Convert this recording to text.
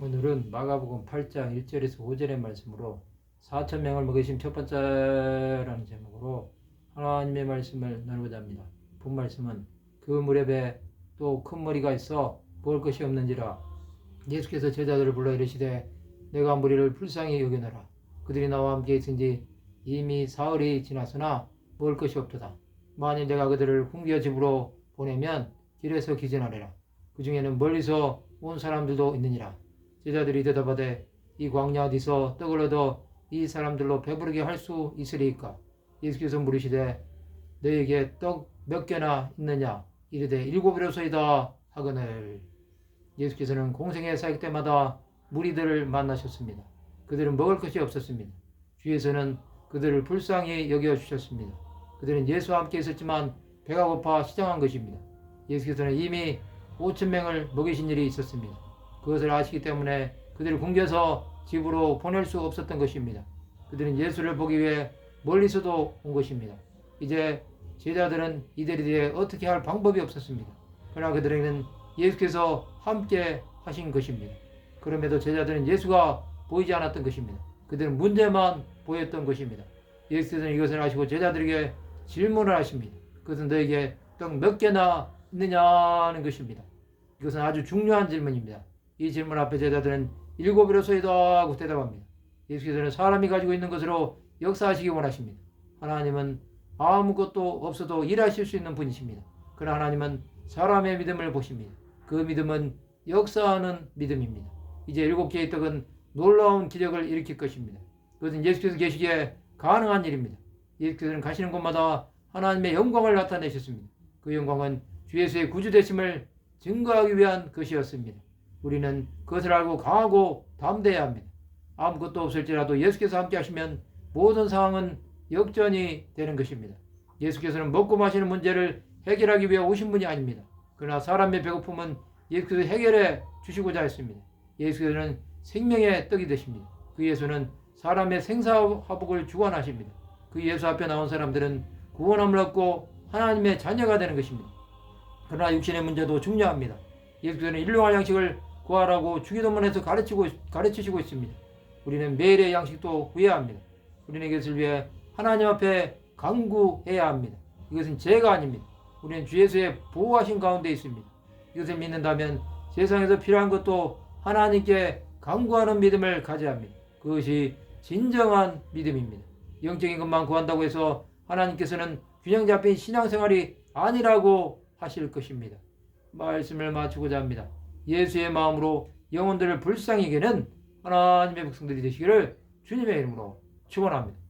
오늘은 마가복음 8장 1절에서 5절의 말씀으로 4천 명을 먹이신 첫 번째라는 제목으로 하나님의 말씀을 나누고자 합니다. 본 말씀은 그 무렵에 또 큰 머리가 있어 먹을 것이 없는지라 예수께서 제자들을 불러 이르시되 내가 무리를 불쌍히 여겨내라 그들이 나와 함께 있은지 이미 사흘이 지났으나 먹을 것이 없도다. 만일 내가 그들을 궁비어 집으로 보내면 길에서 기진하리라. 그 중에는 멀리서 온 사람들도 있느니라. 제자들이 대답하되 이 광야 어디서 떡을 얻어 이 사람들로 배부르게 할 수 있으리이까? 예수께서 물으시되 너에게 떡 몇 개나 있느냐? 이르되 일곱이로소이다 하거늘 예수께서는 공생의 사역 때마다 무리들을 만나셨습니다. 그들은 먹을 것이 없었습니다. 주에서는 그들을 불쌍히 여겨 주셨습니다. 그들은 예수와 함께 있었지만 배가 고파 시장한 것입니다. 예수께서는 이미 5천 명을 먹이신 일이 있었습니다. 그것을 아시기 때문에 그들을 굶겨서 집으로 보낼 수 없었던 것입니다. 그들은 예수를 보기 위해 멀리서도 온 것입니다. 이제 제자들은 이들에 대해 어떻게 할 방법이 없었습니다. 그러나 그들에게는 예수께서 함께 하신 것입니다. 그럼에도 제자들은 예수가 보이지 않았던 것입니다. 그들은 문제만 보였던 것입니다. 예수께서는 이것을 아시고 제자들에게 질문을 하십니다. 그것은 너에게 떡 몇 개나 있느냐는 것입니다. 이것은 아주 중요한 질문입니다. 이 질문 앞에 제자들은 일곱이로소이다 하고 대답합니다. 예수께서는 사람이 가지고 있는 것으로 역사하시기 원하십니다. 하나님은 아무것도 없어도 일하실 수 있는 분이십니다. 그러나 하나님은 사람의 믿음을 보십니다. 그 믿음은 역사하는 믿음입니다. 이제 일곱 개의 떡은 놀라운 기적을 일으킬 것입니다. 그것은 예수께서 계시기에 가능한 일입니다. 예수께서는 가시는 곳마다 하나님의 영광을 나타내셨습니다. 그 영광은 주 예수의 구주되심을 증거하기 위한 것이었습니다. 우리는 그것을 알고 강하고 담대해야 합니다. 아무것도 없을지라도 예수께서 함께 하시면 모든 상황은 역전이 되는 것입니다. 예수께서는 먹고 마시는 문제를 해결하기 위해 오신 분이 아닙니다. 그러나 사람의 배고픔은 예수께서 해결해 주시고자 했습니다. 예수께서는 생명의 떡이 되십니다. 그 예수는 사람의 생사화복을 주관하십니다. 그 예수 앞에 나온 사람들은 구원함을 얻고 하나님의 자녀가 되는 것입니다. 그러나 육신의 문제도 중요합니다. 예수께서는 일용할 양식을 구하라고 주기도문에서 가르치고 가르치시고 있습니다. 우리는 매일의 양식도 구해야 합니다. 우리는 이것을 위해 하나님 앞에 간구해야 합니다. 이것은 죄가 아닙니다. 우리는 주 예수의 보호하신 가운데 있습니다. 이것을 믿는다면 세상에서 필요한 것도 하나님께 간구하는 믿음을 가져야 합니다. 그것이 진정한 믿음입니다. 영적인 것만 구한다고 해서 하나님께서는 균형 잡힌 신앙생활이 아니라고 하실 것입니다. 말씀을 마치고자 합니다. 예수의 마음으로 영혼들을 불쌍히 여기는 하나님의 백성들이 되시기를 주님의 이름으로 축원합니다.